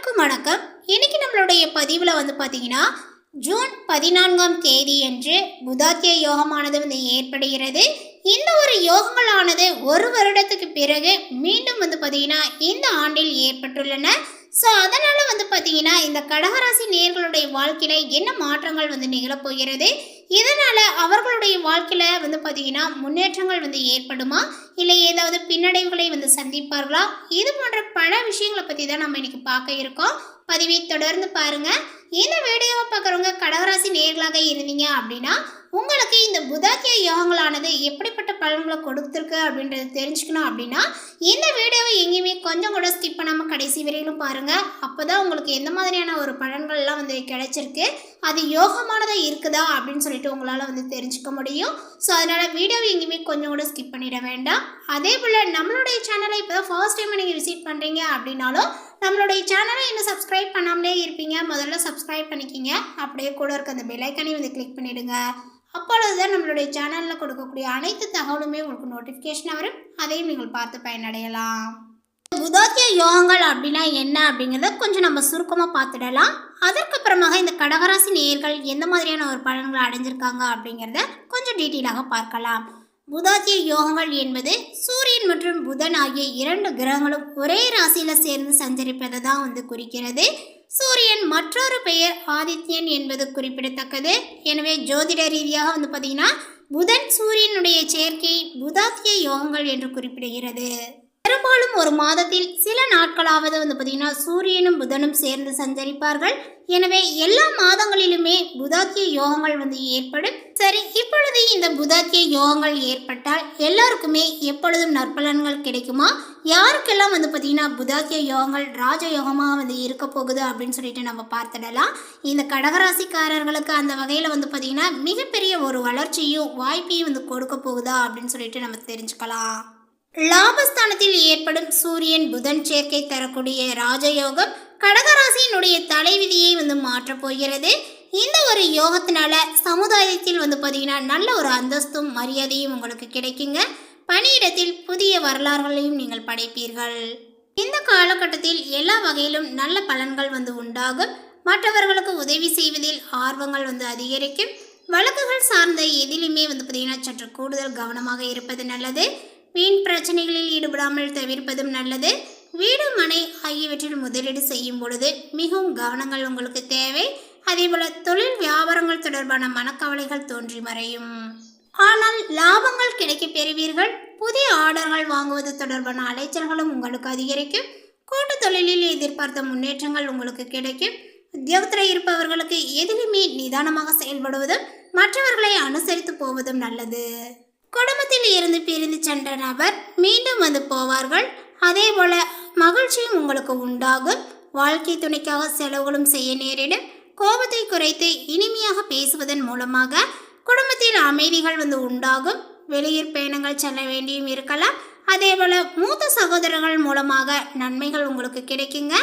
அனைவருக்கும் வணக்கம். இன்னைக்கு நம்மளுடைய பதிவில் வந்து பார்த்தீங்கன்னா ஜூன் பதினான்காம் தேதி என்று புதாத்திய யோகமானது வந்து ஏற்படுகிறது. இந்த ஒரு யோகங்களானது ஒரு வருடத்துக்கு பிறகு மீண்டும் வந்து பார்த்தீங்கன்னா இந்த ஆண்டில் ஏற்பட்டுள்ளன. ஸோ அதனால் வந்து பார்த்தீங்கன்னா இந்த கடகராசி நேர்களுடைய வாழ்க்கையில் என்ன மாற்றங்கள் வந்து நிகழப்போகிறது இதனால் அவர்களுடைய வாழ்க்கையில் வந்து பார்த்தீங்கன்னா முன்னேற்றங்கள் வந்து ஏற்படுமா? இல்லை ஏதாவது பின்னடைவுகளை வந்து சந்திப்பார்களா? இது போன்ற பல விஷயங்களை பற்றி தான் நம்ம இன்றைக்கி பார்க்க இருக்கோம். பதிவை தொடர்ந்து பாருங்க. இந்த வீடியோவை பார்க்குறவங்க கடகராசி நேர்களாக இருந்தீங்க அப்படின்னா உங்களுக்கு இந்த புதாத்திய யோகங்களானது எப்படிப்பட்ட பலன்களை கொடுத்துருக்கு அப்படின்றத தெரிஞ்சுக்கணும் அப்படின்னா இந்த வீடியோவை எங்கேயுமே கொஞ்சம் கூட ஸ்கிப் பண்ணாமல் கடைசி வரையிலும் பாருங்கள் அப்போ தான் உங்களுக்கு எந்த மாதிரியான ஒரு பலன்கள்லாம் வந்து கிடைச்சிருக்கு அது யோகமானதாக இருக்குதா அப்படின்னு சொல்லிட்டு உங்களால் வந்து தெரிஞ்சுக்க முடியும். ஸோ அதனால் வீடியோவை எங்கேயுமே கொஞ்சம் கூட ஸ்கிப் பண்ணிட வேண்டாம். அதே போல் நம்மளுடைய சேனலை இப்போ தான் ஃபர்ஸ்ட் டைம் நீங்கள் விசிட் பண்ணுறீங்க அப்படின்னாலும் நம்மளுடைய சேனலை இன்னும் சப்ஸ்கிரைப் பண்ணாமலே இருப்பீங்க. முதல்ல சப்ஸ்கிரைப் பண்ணிக்கிங்க. அப்படியே கூட இருக்க அந்த பெல்லைக்கனையும் வந்து கிளிக் பண்ணிவிடுங்க அப்பொழுது தான் நம்மளுடைய சேனலில் கொடுக்கக்கூடிய அனைத்து தகவலுமே உங்களுக்கு நோட்டிஃபிகேஷனாக வரும். அதையும் நீங்கள் பார்த்து பயனடையலாம். புதாத்திய யோகங்கள் அப்படின்னா என்ன அப்படிங்கிறத கொஞ்சம் நம்ம சுருக்கமாக பார்த்துடலாம். அதற்கப்புறமாக இந்த கடகராசி நேயர்கள் எந்த மாதிரியான ஒரு பலன்களை அடைஞ்சிருக்காங்க அப்படிங்கிறத கொஞ்சம் டீட்டெயிலாக பார்க்கலாம். புதாத்திய யோகங்கள் என்பது சூரியன் மற்றும் புதன் ஆகிய இரண்டு கிரகங்களும் ஒரே ராசியில் சேர்ந்து சஞ்சரிப்பதை தான் வந்து குறிக்கிறது. சூரியன் மற்றொரு பெயர் ஆதித்யன் என்பது குறிப்பிடத்தக்கது. எனவே ஜோதிட ரீதியாக வந்து பார்த்தீங்கன்னா புதன் சூரியனுடைய சேர்க்கை புதாத்திய யோகங்கள் என்று குறிப்பிடுகிறது. பெரும்பாலும் ஒரு மாதத்தில் சில நாட்களாவது வந்து பார்த்தீங்கன்னா சூரியனும் புதனும் சேர்ந்து சஞ்சரிப்பார்கள். எனவே எல்லா மாதங்களிலுமே புதாத்திய யோகங்கள் வந்து ஏற்படும். சரி இப்பொழுது இந்த புதாத்திய யோகங்கள் ஏற்பட்டால் எல்லாருக்குமே எப்பொழுதும் நற்பலன்கள் கிடைக்குமா? யாருக்கெல்லாம் வந்து பார்த்திங்கன்னா புதாத்திய யோகங்கள் ராஜயோகமாக வந்து இருக்க போகுது அப்படின்னு சொல்லிட்டு நம்ம பார்த்துடலாம். இந்த கடகராசிக்காரர்களுக்கு அந்த வகையில் வந்து பார்த்திங்கன்னா மிகப்பெரிய ஒரு வளர்ச்சியும் வாய்ப்பையும் வந்து கொடுக்க போகுதா அப்படின்னு சொல்லிட்டு நம்ம தெரிஞ்சுக்கலாம். லாபஸ்தானத்தில் ஏற்படும் சூரியன் புதன் சேர்க்கை தரக்கூடிய ராஜயோகம் கடகராசியினுடைய தலைவிதியை வந்து மாற்றப் போகிறது. இந்த ஒரு யோகத்தினால சமுதாயத்தில் வந்து பார்த்தீங்கன்னா நல்ல ஒரு அந்தஸ்தும் மரியாதையும் உங்களுக்கு கிடைக்குங்க. பணியிடத்தில் புதிய வரலாறுகளையும் நீங்கள் படைப்பீர்கள். இந்த காலகட்டத்தில் எல்லா வகையிலும் நல்ல பலன்கள் வந்து உண்டாகும். மற்றவர்களுக்கு உதவி செய்வதில் ஆர்வங்கள் வந்து அதிகரிக்கும். வழக்குகள் சார்ந்த எதிலுமே வந்து பார்த்தீங்கன்னா சற்று கூடுதல் கவனமாக இருப்பது நல்லது. வீண் பிரச்சனைகளில் ஈடுபடாமல் தவிர்ப்பதும் நல்லது. வீடு மனை ஆகியவற்றில் முதலீடு செய்யும் பொழுது மிகவும் கவனங்கள் உங்களுக்கு தேவை. அதேபோல தொழில் வியாபாரங்கள் தொடர்பான மனக்கவலைகள் தோன்றி மறையும். ஆனால் லாபங்கள் கிடைக்கப் பெறுவீர்கள். புதிய ஆர்டர்கள் வாங்குவது தொடர்பான அலைச்சல்களும் உங்களுக்கு அதிகரிக்கும். கூட்டு தொழிலில் எதிர்பார்த்த முன்னேற்றங்கள் உங்களுக்கு கிடைக்கும். உத்தியோகத்தில் இருப்பவர்களுக்கு எதிலுமே நிதானமாக செயல்படுவதும் மற்றவர்களை அனுசரித்து போவதும் நல்லது. குடும்பத்தில் இருந்து பிரிந்து சென்ற நபர் மீண்டும் வந்து போவார்கள். அதே போல மகிழ்ச்சியும் உங்களுக்கு உண்டாகும். வாழ்க்கை துணைக்காக செலவுகளும் செய்ய நேரிடும். கோபத்தை குறைத்து இனிமையாக பேசுவதன் மூலமாக குடும்பத்தில் அமைதிகள் வந்து உண்டாகும். வெளியூர் பயணங்கள் செல்ல வேண்டியும் இருக்கலாம். அதே போல மூத்த சகோதரர்கள் மூலமாக நன்மைகள் உங்களுக்கு கிடைக்குங்க.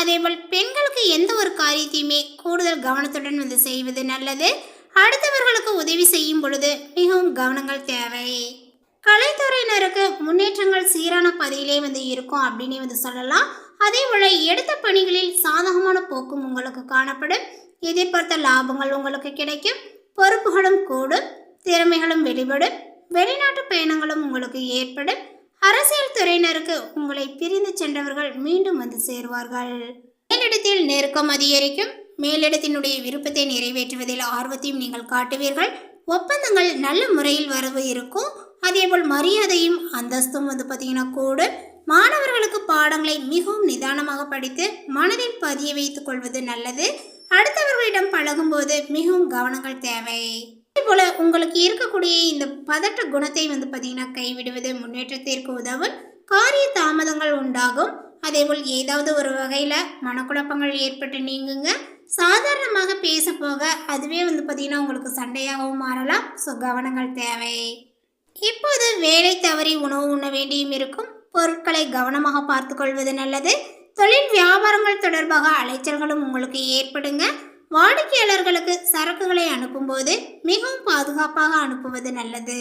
அதேபோல் பெண்களுக்கு எந்த ஒரு காரியத்தையுமே கூடுதல் கவனத்துடன் வந்து செய்வது நல்லது. அடுத்தவர்களுக்கு உதவி செய்யும் பொழுது மிகவும் கவனங்கள் தேவை. கலைத்துறையினருக்கு முன்னேற்றங்கள் சீரான பதிலே வந்து இருக்கும் அப்படின்னு வந்து சொல்லலாம். அதே போல எடுத்த பணிகளில் சாதகமான போக்கும் உங்களுக்கு காணப்படும். எதிர்பார்த்த லாபங்கள் உங்களுக்கு கிடைக்கும். பொறுப்புகளும் கூடும். திறமைகளும் வெளிப்படும். வெளிநாட்டு பயணங்களும் உங்களுக்கு ஏற்படும். அரசியல் துறையினருக்கு உங்களை பிரிந்து சென்றவர்கள் மீண்டும் வந்து சேருவார்கள். மேலிடத்தில் நெருக்கம் அதிகரிக்கும். மேலிடத்தினுடைய விருப்பத்தை நிறைவேற்றுவதில் ஆர்வத்தையும் நீங்கள் காட்டுவீர்கள். ஒப்பந்தங்கள் நல்ல முறையில் வரவு இருக்கும். அதேபோல் மரியாதையும் அந்தஸ்தும் வந்து பார்த்தீங்கன்னா கூட மாணவர்களுக்கு பாடங்களை மிகவும் நிதானமாக படித்து மனதில் பதிய வைத்துக் கொள்வது நல்லது. அடுத்தவர்களிடம் பழகும்போது மிகவும் கவனங்கள் தேவை. போல உங்களுக்கு இருக்கக்கூடிய இந்த பதட்ட குணத்தை வந்து பார்த்தீங்கன்னா கைவிடுவது முன்னேற்றத்திற்கு உதவும். காரிய தாமதங்கள் உண்டாகும். அதேபோல் ஏதாவது ஒரு வகையில் மனக்குழப்பங்கள் ஏற்பட்டு நீங்குங்க. சாதாரணமாக பேச போக அதுவே வந்து பார்த்திங்கன்னா உங்களுக்கு சண்டையாகவும் மாறலாம். ஸோ கவனங்கள் தேவை. இப்போது வேலை தவறி உணவு உண்ண வேண்டியும் இருக்கும். பொருட்களை கவனமாக பார்த்து கொள்வது நல்லது. தொழில் வியாபாரங்கள் தொடர்பாக அலைச்சல்களும் உங்களுக்கு ஏற்படுங்க. வாடிக்கையாளர்களுக்கு சரக்குகளை அனுப்பும்போது மிகவும் பாதுகாப்பாக அனுப்புவது நல்லது.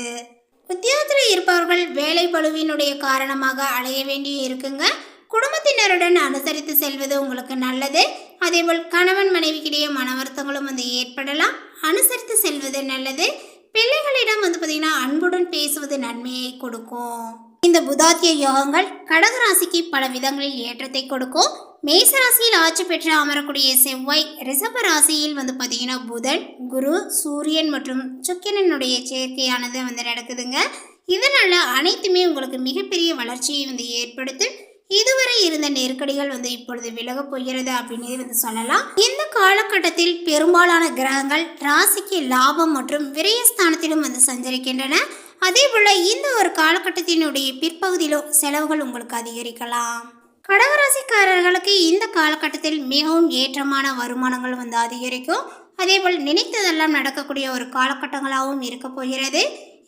உத்தியோகத்தில் இருப்பவர்கள் வேலை பழுவினுடைய காரணமாக அலைய வேண்டியும் இருக்குங்க. குடும்பத்தினருடன் அனுசரித்து செல்வது உங்களுக்கு நல்லது. அதேபோல் கணவன் மனைவிக்கிடையே மன வருத்தங்களும் வந்து ஏற்படலாம். அனுசரித்து செல்வது நல்லது. பிள்ளைகளிடம் வந்து பார்த்தீங்கன்னா அன்புடன் பேசுவது நன்மையை கொடுக்கும். இந்த புதாத்திய யோகங்கள் கடகராசிக்கு பல விதங்களில் ஏற்றத்தை கொடுக்கும். மேசராசியில் ஆட்சி பெற்று அமரக்கூடிய செவ்வாய் ரிஷப ராசியில் வந்து பார்த்தீங்கன்னா புதன் குரு சூரியன் மற்றும் சுக்கிரனுடைய சேர்க்கையானது வந்து நடக்குதுங்க. இதனால் அனைத்துமே உங்களுக்கு மிகப்பெரிய வளர்ச்சியை வந்து ஏற்படுத்தும். இதுவரை இருந்த நெருக்கடிகள் வந்து இப்பொழுது விலகப் போகிறது அப்படின்னு வந்து சொல்லலாம். இந்த காலகட்டத்தில் பெரும்பாலான கிரகங்கள் ராசிக்கு லாபம் மற்றும் விரயஸ்தானத்திலும் வந்து சஞ்சரிக்கின்றன. அதே போல இந்த ஒரு காலகட்டத்தினுடைய பிற்பகுதியிலும் செலவுகள் உங்களுக்கு அதிகரிக்கலாம். கடகராசிக்காரர்களுக்கு இந்த காலகட்டத்தில் மிகவும் ஏற்றமான வருமானங்கள் வந்து அதிகரிக்கும். அதேபோல் நினைத்ததெல்லாம் நடக்கக்கூடிய ஒரு காலகட்டங்களாகவும் இருக்க போகிறது.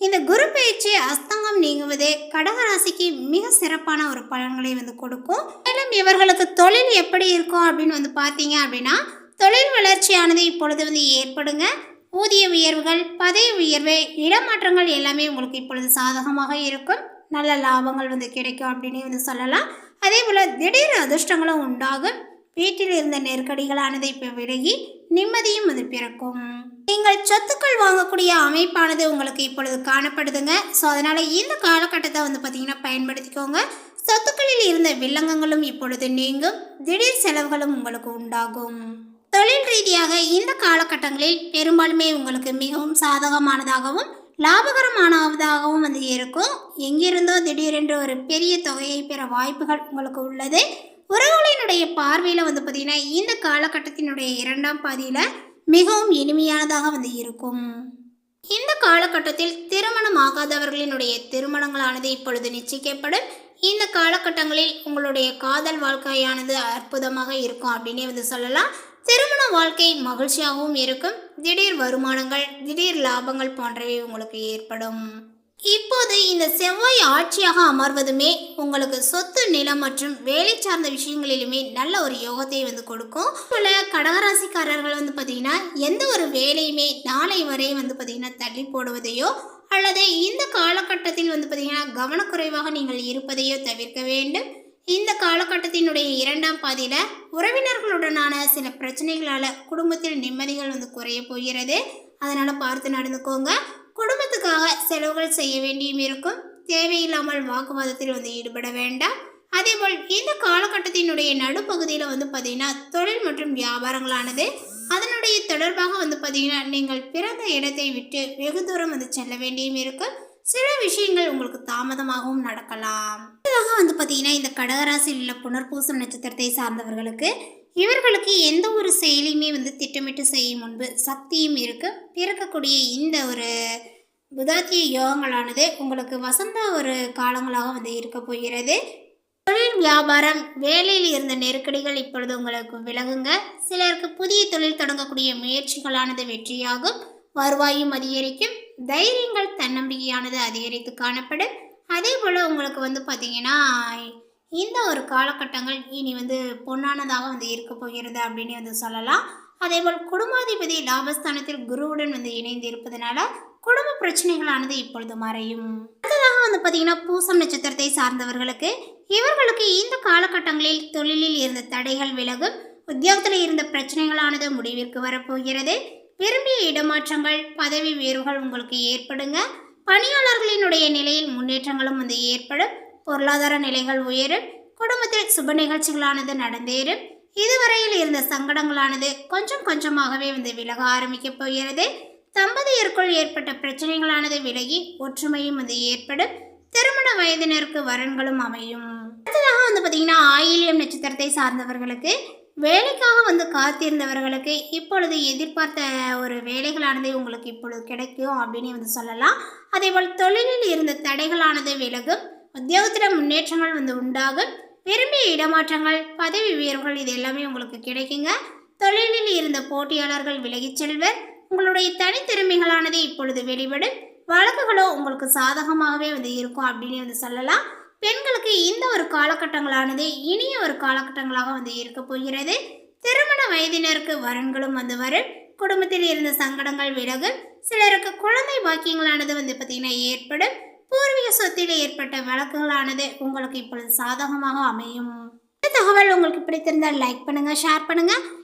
இந்த குரு பயிற்சி அஸ்தங்கம் நீங்குவது கடகராசிக்கு மிக சிறப்பான ஒரு பலன்களை வந்து கொடுக்கும். மேலும் இவர்களுக்கு தொழில் எப்படி இருக்கும் அப்படின்னு வந்து பார்த்தீங்க அப்படின்னா தொழில் வளர்ச்சியானது இப்பொழுது வந்து ஏற்படுங்க. ஊதிய உயர்வுகள் பதவி உயர்வு இடமாற்றங்கள் எல்லாமே உங்களுக்கு இப்பொழுது சாதகமாக இருக்கும். நல்ல லாபங்கள் வந்து கிடைக்கும் அப்படின்னு வந்து சொல்லலாம். அதே போல் திடீர் அதிர்ஷ்டங்களும் உண்டாகும். வீட்டில் இருந்த நெருக்கடிகளானது இப்போ விலகி நிம்மதியும் அது பிறக்கும். நீங்கள் சொத்துக்கள் வாங்கக்கூடிய அமைப்பானது உங்களுக்கு இப்பொழுது காணப்படுதுங்க. ஸோ அதனால் இந்த காலகட்டத்தை வந்து பார்த்தீங்கன்னா பயன்படுத்திக்கோங்க. சொத்துக்களில் இருந்த வில்லங்கங்களும் இப்பொழுது நீங்கும். திடீர் செலவுகளும் உங்களுக்கு உண்டாகும். தொழில் ரீதியாக இந்த காலகட்டங்களில் பெரும்பாலுமே உங்களுக்கு மிகவும் சாதகமானதாகவும் லாபகரமானதாகவும் வந்து இருக்கும். எங்கிருந்தோ திடீரென்று ஒரு பெரிய தொகையை பெற வாய்ப்புகள் உங்களுக்கு உள்ளது. உறவுகளினுடைய பார்வையில் வந்து பார்த்திங்கன்னா இந்த காலகட்டத்தினுடைய இரண்டாம் பாதியில் மிகவும் இனிமையானதாக வந்து இருக்கும். இந்த காலகட்டத்தில் திருமணம் ஆகாதவர்களினுடைய திருமணங்களானது இப்பொழுது நிச்சயிக்கப்படும். இந்த காலகட்டங்களில் உங்களுடைய காதல் வாழ்க்கையானது அற்புதமாக இருக்கும் அப்படின்னே வந்து சொல்லலாம். திருமண வாழ்க்கை மகிழ்ச்சியாகவும் இருக்கும். திடீர் வருமானங்கள் திடீர் லாபங்கள் போன்றவை உங்களுக்கு ஏற்படும். இப்போது இந்த செவ்வாய் ஆட்சியாக அமர்வதுமே உங்களுக்கு சொத்து நிலம் மற்றும் வேலை சார்ந்த விஷயங்களிலுமே நல்ல ஒரு யோகத்தை வந்து கொடுக்கும். போல கடகராசிக்காரர்கள் வந்து பார்த்தீங்கன்னா எந்த ஒரு வேலையுமே நாளை வரை வந்து பார்த்தீங்கன்னா தள்ளி போடுவதையோ அல்லது இந்த காலகட்டத்தில் வந்து பார்த்தீங்கன்னா கவனக்குறைவாக நீங்கள் இருப்பதையோ தவிர்க்க வேண்டும். இந்த காலகட்டத்தினுடைய இரண்டாம் பாதியில் உறவினர்களுடனான சில பிரச்சனைகளால் குடும்பத்தில் நிம்மதிகள் வந்து குறைய போகிறது. அதனால் பார்த்து நடந்துக்கோங்க. குடும்பத்துக்காக செலவுகள் செய்ய வேண்டியும் இருக்கும் தேவையில்லாமல் வாக்குவாதத்தில் வந்து ஈடுபட வேண்டாம். அதேபோல் இந்த காலகட்டத்தினுடைய நடுப்பகுதியில் வந்து பார்த்திங்கன்னா தொழில் மற்றும் வியாபாரங்களானது. அதனுடைய தொடர்பாக வந்து பார்த்தீங்கன்னா நீங்கள் பிறந்த இடத்தை விட்டு வெகு தூரம் வந்து செல்ல வேண்டியும் இருக்கும் சில விஷயங்கள் உங்களுக்கு தாமதமாகவும் நடக்கலாம். அடுத்ததாக வந்து பார்த்தீங்கன்னா இந்த கடகராசியில் உள்ள புனர்பூசம் நட்சத்திரத்தை சார்ந்தவர்களுக்கு இவர்களுக்கு எந்த ஒரு செயலையுமே வந்து திட்டமிட்டு செய்யும் முன்பு சக்தியும் இருக்கு. பிறக்கக்கூடிய இந்த ஒரு புதாத்திய யோகங்களானது உங்களுக்கு வசந்த ஒரு காலங்களாக வந்து இருக்க போகிறது. தொழில் வியாபாரம் வேலையில் இருந்த நெருக்கடிகள் இப்பொழுது உங்களுக்கு விலகுங்க. சிலருக்கு புதிய தொழில் தொடங்கக்கூடிய முயற்சிகளானது வெற்றியாகும். வருவாயும் அதிகரிக்கும். தைரியங்கள் தன்னம்பிக்கையானது அதிகரித்து காணப்படும். அதே போல் உங்களுக்கு வந்து பார்த்தீங்கன்னா இந்த ஒரு காலகட்டங்கள் இனி வந்து பொன்னானதாக வந்து இருக்க போகிறது அப்படின்னு வந்து சொல்லலாம். அதேபோல் குடும்பாதிபதி லாபஸ்தானத்தில் குருவுடன் வந்து இணைந்து இருப்பதனால குடும்ப பிரச்சனைகளானது இப்பொழுது மறையும். அடுத்ததாக வந்து பார்த்தீங்கன்னா பூசம் நட்சத்திரத்தை சார்ந்தவர்களுக்கு இவர்களுக்கு இந்த காலகட்டங்களில் தொழிலில் இருந்த தடைகள் விலகும் உத்தியோகத்தில் இருந்த பிரச்சனைகளானது முடிவிற்கு வரப்போகிறது. விரும்பிய இடமாற்றங்கள் பதவி உயர்வுகள் உங்களுக்கு ஏற்படுங்க. பணியாளர்களினுடைய நிலையில் முன்னேற்றங்களும் வந்து ஏற்படும். பொருளாதார நிலைகள் உயரும். குடும்பத்தில் சுப நிகழ்ச்சிகளானது நடந்தேறும். இதுவரையில் இருந்த சங்கடங்களானது கொஞ்சம் கொஞ்சமாகவே வந்து விலக ஆரம்பிக்க போகிறது. தம்பதியருக்குள் ஏற்பட்ட பிரச்சனைகளானது விலகி ஒற்றுமையும் வந்து ஏற்படும். திருமண வயதினருக்கு வரன்களும் அமையும். அடுத்ததாக வந்து பார்த்தீங்கன்னா ஆயிலியம் நட்சத்திரத்தை சார்ந்தவர்களுக்கு வேலைக்காக வந்து காத்திருந்தவர்களுக்கு இப்பொழுது எதிர்பார்த்த ஒரு வேலைகளானது உங்களுக்கு இப்பொழுது கிடைக்கும் அப்படின்னு வந்து சொல்லலாம். அதேபோல் தொழிலில் இருந்த தடைகளானது விலகும். உத்தியோகத்தில் முன்னேற்றங்கள் வந்து உண்டாகும். விரும்பிய இடமாற்றங்கள் பதவி உயர்வுகள் இது எல்லாமே உங்களுக்கு கிடைக்குங்க. தொழிலில் இருந்த போட்டியாளர்கள் விலகிச் செல்வர். உங்களுடைய தனித்திறமைகளானது இப்பொழுது வெளிவிடும் வழக்குகளோ உங்களுக்கு சாதகமாகவே வந்து இருக்கும் அப்படின்னு வந்து சொல்லலாம். பெண்களுக்கு இந்த ஒரு காலகட்டங்களானது இனிய ஒரு காலகட்டங்களாக வந்து இருக்க போகிறது. திருமண வயதினருக்கு வரன்களும் வந்து வரும். குடும்பத்தில் இருந்த சங்கடங்கள் விலகும் சிலருக்கு குழந்தை பாக்கியங்களானது வந்து பார்த்திங்கன்னா ஏற்படும். பூர்வீக சொத்தில் ஏற்பட்ட வழக்குகளானது உங்களுக்கு இப்பொழுது சாதகமாக அமையும். இந்த தகவல் உங்களுக்கு பிடித்திருந்தால் லைக் பண்ணுங்கள் ஷேர் பண்ணுங்கள்